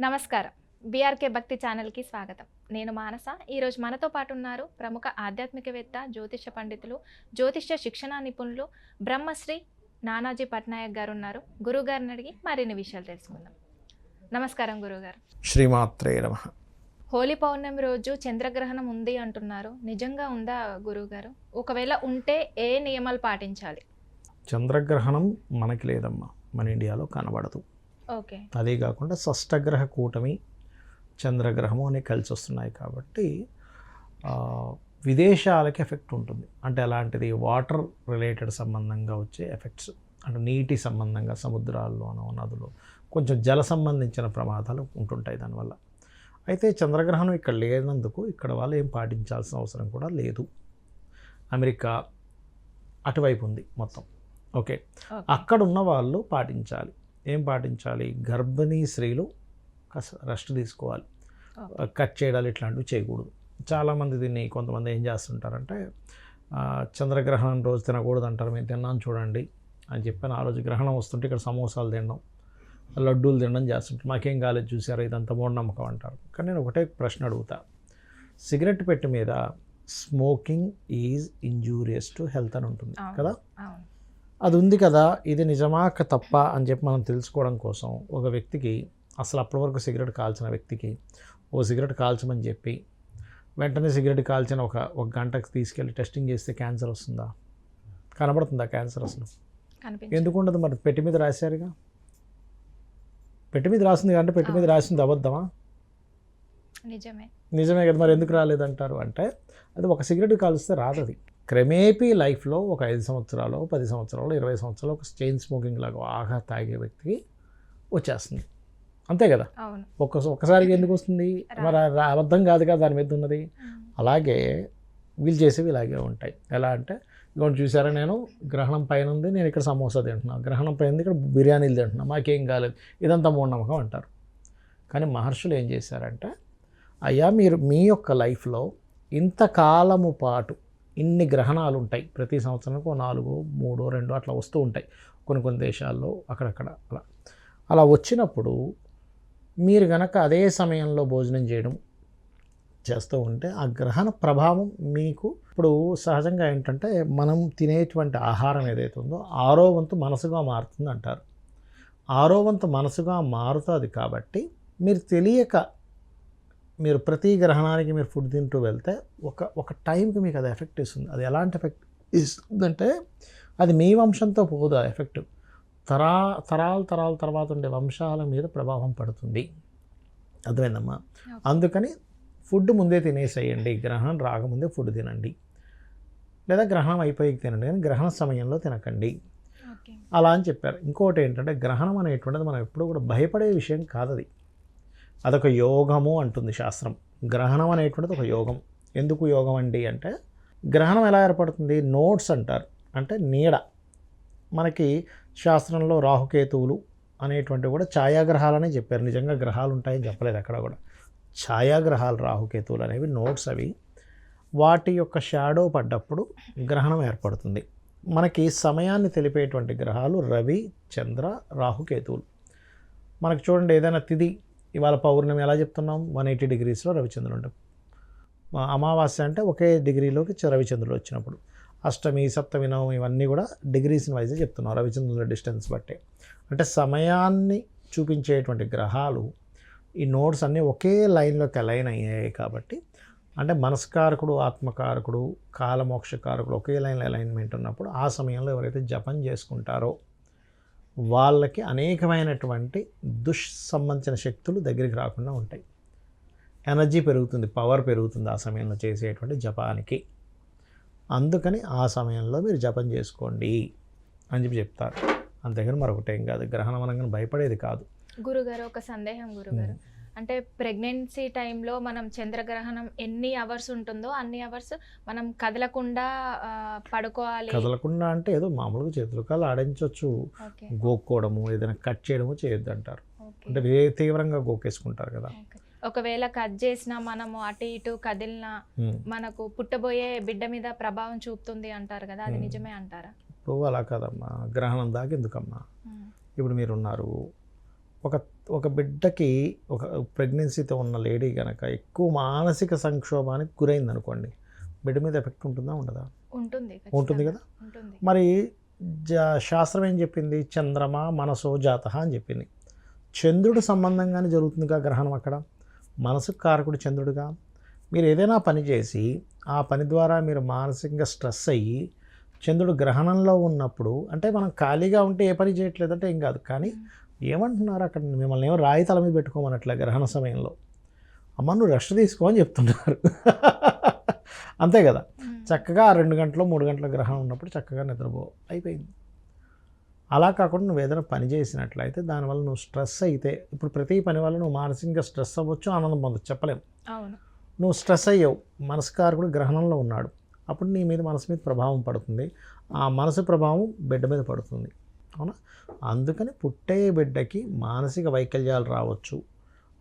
నమస్కారం. బీఆర్కే భక్తి ఛానల్కి స్వాగతం. నేను మానస. ఈరోజు మనతో పాటు ఉన్నారు ప్రముఖ ఆధ్యాత్మికవేత్త జ్యోతిష పండితులు జ్యోతిష శిక్షణ నిపుణులు బ్రహ్మశ్రీ నానాజీ పట్నాయక్ గారు ఉన్నారు గురుగారిని అడిగి మరిన్ని విషయాలు తెలుసుకుందాం. నమస్కారం గురుగారు. శ్రీమాత్రే నమ. హోలీ పౌర్ణమి రోజు చంద్రగ్రహణం ఉంది అంటున్నారు. నిజంగా ఉందా గురువుగారు ఒకవేళ ఉంటే ఏ నియమాలు పాటించాలి? చంద్రగ్రహణం మనకి లేదమ్మా. మన ఇండియాలో కనబడదు. అదే కాకుండా షష్టగ్రహ కూటమి చంద్రగ్రహము అనేవి కలిసి వస్తున్నాయి కాబట్టి విదేశాలకి ఎఫెక్ట్ ఉంటుంది. అంటే అలాంటిది వాటర్ రిలేటెడ్ సంబంధంగా వచ్చే ఎఫెక్ట్స్ అంటే నీటి సంబంధంగా సముద్రాల్లోనో నదులు కొంచెం జల సంబంధించిన ప్రమాదాలు ఉంటుంటాయి దానివల్ల. అయితే చంద్రగ్రహణం ఇక్కడ లేనందుకు ఇక్కడ వాళ్ళు ఏం పాటించాల్సిన అవసరం కూడా లేదు. అమెరికా అటువైపు ఉంది మొత్తం. ఓకే. ఓకే. అక్కడ ఉన్న వాళ్ళు పాటించాలి. ఏం పాటించాలి? గర్భిణీ స్త్రీలు రెస్ట్ తీసుకోవాలి. కట్ చేయడాలు ఇట్లాంటివి చేయకూడదు. చాలామంది దీన్ని కొంతమంది ఏం చేస్తుంటారంటే చంద్రగ్రహణం రోజు తినకూడదు అంటారు మేము తిన్నాను చూడండి అని చెప్పాను ఆ రోజు గ్రహణం వస్తుంటే ఇక్కడ సమోసాలు తినడం లడ్డూలు తినడం చేస్తుంటారు. మాకేం కాలేదు చూసారా? ఇదంతా మూఢనమ్మకం అంటారు. కానీ నేను ఒకటే ప్రశ్న అడుగుతా. సిగరెట్ పెట్టి మీద smoking is injurious to health అని ఉంటుంది. కదా? అది ఉంది కదా ఇది నిజమా క- తప్ప అని చెప్పి మనం తెలుసుకోవడం కోసం ఒక వ్యక్తికి అసలు అప్పటి వరకు సిగరెట్ కాల్చిన వ్యక్తికి ఓ సిగరెట్ కాల్చమని చెప్పి వెంటనే సిగరెట్ కాల్చిన ఒక ఒక గంటకు తీసుకెళ్ళి టెస్టింగ్ చేస్తే క్యాన్సర్ వస్తుందా? కనబడుతుందా క్యాన్సర్ అసలు? కనిపించదు ఎందుకు ఉండదు మరి? పెట్టి మీద రాశారుగా? పెట్టి మీద రాసింది అంటే పెట్టి మీద రాసింది అబద్ధమా? నిజమే. నిజమే కదా మరి ఎందుకు రాలేదంటారు? అంటే అది ఒక సిగరెట్ కాలుస్తే రాదు అది క్రమేపీ లైఫ్లో ఒక ఐదు సంవత్సరాలు పది సంవత్సరాలు ఇరవై సంవత్సరాలు ఒక చైన్ స్మోకింగ్ లాగా ఆగా తాగే వ్యక్తికి వచ్చేస్తుంది. అంతే కదా? ఒక్క ఒక్కసారిగా ఎందుకు వస్తుంది? మరి అబద్ధం కాదు కదా దాని మీద ఉన్నది? అలాగే వీళ్ళు చేసేవి ఇలాగే ఉంటాయి. ఎలా అంటే ఇదిగోండి చూసారా నేను? గ్రహణం పైన ఉంది నేను ఇక్కడ సమోసా తింటున్నా. గ్రహణం పైన ఇక్కడ బిర్యానీలు తింటున్నా. మాకేం కాలేదు. ఇదంతా మూఢనమ్మకం అంటారు. కానీ మహర్షులు ఏం చేశారంటే అయ్యా మీరు మీ యొక్క లైఫ్లో ఇంతకాలము పాటు ఇన్ని గ్రహణాలు ఉంటాయి ప్రతి సంవత్సరానికి నాలుగు మూడు రెండు అట్లా వస్తూ ఉంటాయి. కొన్ని కొన్ని దేశాల్లో అక్కడక్కడ అలా. అలా వచ్చినప్పుడు మీరు గనక అదే సమయంలో భోజనం చేయడం చేస్తూ ఉంటే ఆ గ్రహణ ప్రభావం మీకు ఇప్పుడు సహజంగా ఏంటంటే మనం తినేటువంటి ఆహారం ఏదైతే ఉందో ఆరో వంతు మనసుగా మారుతుంది అంటారు ఆరో వంతు మనసుగా మారుతుంది కాబట్టి మీరు తెలియక మీరు ప్రతి గ్రహణానికి మీరు ఫుడ్ తింటూ వెళ్తే ఒక ఒక టైంకి మీకు అది ఎఫెక్ట్ ఇస్తుంది. అది ఎలాంటి ఎఫెక్ట్ ఇస్తుందంటే అది మీ వంశంతో పోదు ఆ ఎఫెక్ట్. తరా తరాల తరాల తర్వాత ఉండే వంశాల మీద ప్రభావం పడుతుంది. అర్థమైందమ్మా? అందుకని ఫుడ్ ముందే తినేసేయండి. గ్రహణం రాకముందే ఫుడ్ తినండి. లేదా గ్రహణం అయిపోయి తినండి. కానీ గ్రహణ సమయంలో తినకండి. అలా అని చెప్పారు. ఇంకోటి ఏంటంటే గ్రహణం అనేటువంటిది మనం ఎప్పుడూ కూడా భయపడే విషయం కాదు అది అదొక యోగము అంటుంది శాస్త్రం. గ్రహణం అనేటువంటిది ఒక యోగం. ఎందుకు యోగం అండి అంటే గ్రహణం ఎలా ఏర్పడుతుంది? నోట్స్ అంటారు. అంటే నీడ. మనకి శాస్త్రంలో రాహుకేతువులు అనేటువంటివి కూడా ఛాయాగ్రహాలనే చెప్పారు. నిజంగా గ్రహాలు ఉంటాయని చెప్పలేదు అక్కడ కూడా. ఛాయాగ్రహాలు రాహుకేతువులు అనేవి నోట్స్ అవి. వాటి యొక్క షాడో పడ్డప్పుడు గ్రహణం ఏర్పడుతుంది. మనకి సమయాన్ని తెలిపేటువంటి గ్రహాలు రవి చంద్ర రాహుకేతువులు. మనకు చూడండి ఏదైనా తిథి ఇవాళ పౌర్ణమి ఎలా చెప్తున్నాం? వన్ ఎయిటీ డిగ్రీస్లో రవిచంద్రుడు అమావాస్య అంటే ఒకే డిగ్రీలోకి రవిచంద్రుడు వచ్చినప్పుడు. అష్టమి సప్తమి నవమి ఇవన్నీ కూడా డిగ్రీస్ని వైజ్ చెప్తున్నాం రవిచంద్రుల డిస్టెన్స్ బట్టే. అంటే సమయాన్ని చూపించేటువంటి గ్రహాలు ఈ నోట్స్ అన్నీ ఒకే లైన్లోకి అలైన్ అయ్యాయి కాబట్టి అంటే మనస్కారకుడు ఆత్మకారకుడు కాలమోక్షకారకుడు ఒకే లైన్ అలైన్మెంట్ ఉన్నప్పుడు ఆ సమయంలో ఎవరైతే జపం చేసుకుంటారో వాళ్ళకి అనేకమైనటువంటి దుష్ సంబంధించిన శక్తులు దగ్గరికి రాకుండా ఉంటాయి. ఎనర్జీ పెరుగుతుంది పవర్ పెరుగుతుంది ఆ సమయంలో చేసేటువంటి జపానికి. అందుకని ఆ సమయంలో మీరు జపం చేసుకోండి అని చెప్పి చెప్తారు. అంతేగాని మరొకటి ఏం కాదు గ్రహణం అనగానే భయపడేది కాదు. గురుగారు ఒక సందేహం గురుగారు. అంటే ప్రెగ్నెన్సీ టైంలో మనం చంద్రగ్రహణం ఎన్ని అవర్స్ ఉంటుందో అన్ని అవర్స్ మనం కదలకుండా పడుకోవాలి కదలకుండా అంటే ఏదో మామూలుగా చేతులు ఆడించవచ్చు గోక్కోవడము ఏదైనా కట్ చేయడము చేయొద్దు అంటారు అంటే తీవ్రంగా గోకేసుకుంటారు కదా. ఒకవేళ కట్ చేసినా మనము అటు ఇటు కదిలినా. మనకు పుట్టబోయే బిడ్డ మీద ప్రభావం చూపుతుంది అంటారు కదా అది. నిజమే అంటారా ఇప్పుడు అలా కాదమ్మా గ్రహణం దాకా ఎందుకమ్మా. ఇప్పుడు మీరు ఉన్నారు ఒక ఒక బిడ్డకి ఒక ప్రెగ్నెన్సీతో ఉన్న లేడీ కనుక ఎక్కువ మానసిక సంక్షోభానికి గురైంది అనుకోండి బిడ్డ మీద ఎఫెక్ట్ ఉంటుందా ఉండదా? ఉంటుంది ఉంటుంది. కదా? మరి జా శాస్త్రం ఏం చెప్పింది? చంద్రమ మనసో జాత అని చెప్పింది. చంద్రుడు సంబంధంగానే జరుగుతుందిగా గ్రహణం అక్కడ? మనసుకు కారకుడు చంద్రుడుగా? మీరు ఏదైనా పని చేసి ఆ పని ద్వారా మీరు మానసికంగా స్ట్రెస్ అయ్యి చంద్రుడు గ్రహణంలో ఉన్నప్పుడు అంటే మనం ఖాళీగా ఉంటే ఏ పని చేయట్లేదంటే ఏం కాదు. కానీ ఏమంటున్నారు అక్కడ? మిమ్మల్ని ఏమో రాయి తల మీద పెట్టుకోమన్నట్లే గ్రహణ సమయంలో. అమ్మ నువ్వు రెస్ట్ తీసుకో అని చెప్తున్నారు. అంతే కదా. చక్కగా ఆ రెండు గంటలు మూడు గంటల గ్రహణం ఉన్నప్పుడు చక్కగా నిద్రపో అయిపోయింది. అలా కాకుండా నువ్వు ఏదైనా పని చేసినట్లయితే దానివల్ల నువ్వు స్ట్రెస్ అయితే ఇప్పుడు ప్రతి పని వల్ల నువ్వు మానసికంగా స్ట్రెస్ అవ్వచ్చు ఆనందం పొందొచ్చు చెప్పలేం. అవును. నువ్వు స్ట్రెస్ అయ్యావు మనస్కారకుడు గ్రహణంలో ఉన్నాడు. అప్పుడు నీ మీద మనసు మీద ప్రభావం పడుతుంది. ఆ మనసు ప్రభావం బిడ్డ మీద పడుతుంది. అవునా? అందుకని పుట్టే బిడ్డకి మానసిక వైకల్యాలు రావచ్చు.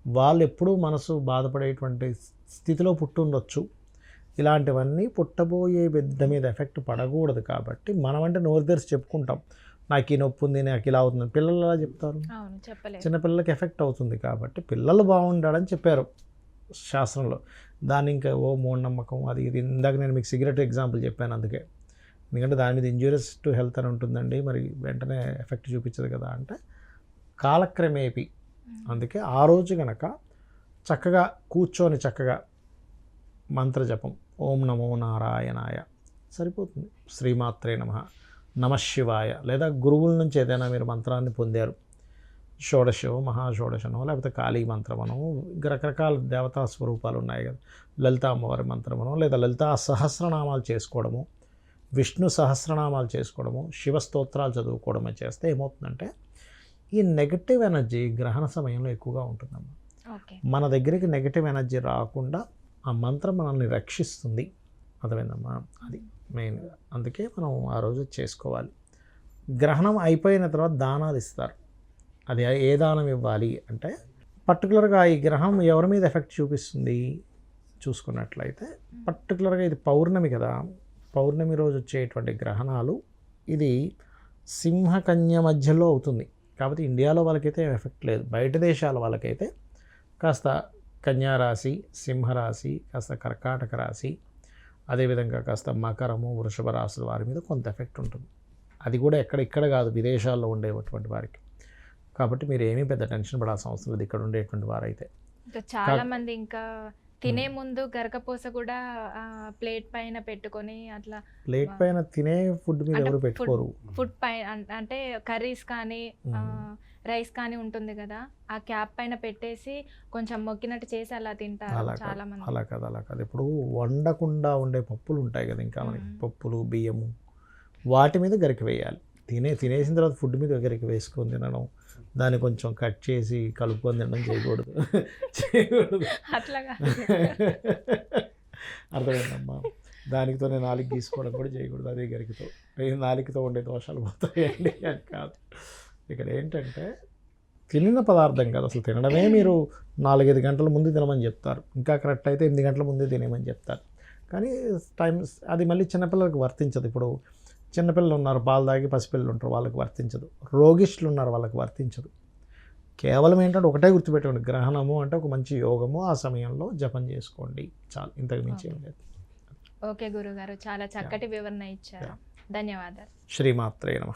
వాళ్ళు ఎప్పుడూ మనసు బాధపడేటువంటి స్థితిలో పుట్టుండొచ్చు. ఇలాంటివన్నీ పుట్టబోయే బిడ్డ మీద ఎఫెక్ట్ పడకూడదు కాబట్టి మనం అంటే నోరు తెరిచి చెప్పుకుంటాం. నాకు ఈ నొప్పి ఉంది నాకు ఇలా అవుతుంది పిల్లలు ఎలా చెప్తారు? చిన్నపిల్లలకి ఎఫెక్ట్ అవుతుంది కాబట్టి పిల్లలు బాగుండాలని చెప్పారు శాస్త్రంలో. దాన్ని ఇంకా ఓ మూఢనమ్మకం అది ఇది. ఇందాక నేను మీకు సిగరెట్ ఎగ్జాంపుల్ చెప్పాను అందుకే. ఎందుకంటే దాని మీద ఇంజూరియస్ టు హెల్త్ అని ఉంటుందండి. మరి వెంటనే ఎఫెక్ట్ చూపించదు కదా అంటే కాలక్రమేపి. అందుకే ఆ రోజు గనక చక్కగా కూర్చొని చక్కగా మంత్రజపం. ఓం నమో నారాయణాయ. సరిపోతుంది. శ్రీమాత్రే నమ. నమ శివాయ. లేదా గురువుల నుంచి ఏదైనా మీరు మంత్రాన్ని పొందారు. షోడశో మహాషోడశనో లేకపోతే కాళీ మంత్రమనో ఇంకా రకరకాల దేవతా స్వరూపాలు ఉన్నాయి కదా. లలితా అమ్మవారి మంత్రమనో లేదా లలితా సహస్రనామాలు చేసుకోవడము విష్ణు సహస్రనామాలు చేసుకోవడము శివ స్తోత్రాలు చదువుకోవడము చేస్తే ఏమవుతుందంటే ఈ నెగటివ్ ఎనర్జీ గ్రహణ సమయంలో ఎక్కువగా ఉంటుందమ్మా. మన దగ్గరికి నెగటివ్ ఎనర్జీ రాకుండా ఆ మంత్రం మనల్ని రక్షిస్తుంది. అర్థమైందమ్మా? అది మెయిన్గా అందుకే మనం ఆ రోజు చేసుకోవాలి. గ్రహణం అయిపోయిన తర్వాత దానాలు ఇస్తారు. అది ఏ దానం ఇవ్వాలి అంటే పర్టికులర్గా ఈ గ్రహం ఎవరి మీద ఎఫెక్ట్ చూపిస్తుంది? చూసుకున్నట్లయితే పర్టికులర్గా ఇది పౌర్ణమి కదా పౌర్ణమి రోజు వచ్చేటువంటి గ్రహణాలు ఇది సింహకన్య మధ్యలో అవుతుంది. కాబట్టి ఇండియాలో వాళ్ళకైతే ఎఫెక్ట్ లేదు. బయట దేశాల వాళ్ళకైతే కాస్త కన్యారాశి సింహరాశి కాస్త కర్కాటక రాశి అదేవిధంగా కాస్త మకరము వృషభ రాశుల వారి మీద కొంత ఎఫెక్ట్ ఉంటుంది. అది కూడా ఎక్కడ ఇక్కడ కాదు విదేశాల్లో ఉండేటువంటి వారికి. కాబట్టి మీరు ఏమీ పెద్ద టెన్షన్ పడాల్సిన అవసరం లేదు. ఇక్కడ ఉండేటువంటి వారైతే. ఇంకా చాలా మంది ఇంకా తినే ముందు గరకపోస కూడా ప్లేట్ పైన పెట్టుకొని అట్లా ప్లేట్ పైన తినే ఫుడ్ మీద ఎవరు పెట్టుకోరు. ఫుడ్ పైన అంటే కర్రీస్ కానీ రైస్ కానీ ఉంటుంది కదా ఆ క్యాప్ పైన పెట్టేసి కొంచెం మొక్కినట్టు చేసి అలా తింటారు అలా చాలా మంది అలా కాదు అలా కాదు. ఇప్పుడు వండకుండా ఉండే పప్పులు ఉంటాయి కదా ఇంకా మనకి. పప్పులు బియ్యము వాటి మీద గరికి వేయాలి. తినే తినేసిన తర్వాత ఫుడ్ మీద గరికి వేసుకొని తినడం దాన్ని కొంచెం కట్ చేసి కలుపుకొని తినడం చేయకూడదు. చేయకూడదు. అట్లాగా అర్థమైందమ్మా. దానికితోనే నాలుగు గీసుకోవడం కూడా చేయకూడదు అదే గరికితో. నాలుగుతో ఉండే దోషాలు పోతాయండి అని కాదు. ఇక్కడ ఏంటంటే తినిన పదార్థం కాదు అసలు తినడమే మీరు నాలుగైదు గంటల ముందు తినమని చెప్తారు. ఇంకా కరెక్ట్ అయితే ఎనిమిది గంటల ముందే తినేమని చెప్తారు. కానీ టైం అది మళ్ళీ చిన్నపిల్లలకు వర్తించదు. ఇప్పుడు చిన్నపిల్లలు ఉన్నారు పాలు తాగి పసిపిల్లలు ఉంటారు వాళ్ళకి వర్తించదు. రోగిష్ఠులు ఉన్నారు వాళ్ళకి వర్తించదు. కేవలం ఏంటంటే ఒకటే గుర్తుపెట్టుకోండి గ్రహణము అంటే ఒక మంచి యోగము ఆ సమయంలో జపం చేసుకోండి. చాలు ఇంతకు మించి ఏం లేదు. ఓకే గురుగారు చాలా చక్కటి వివరణ ఇచ్చారు. ధన్యవాదాలు. శ్రీమాత్రే నమ.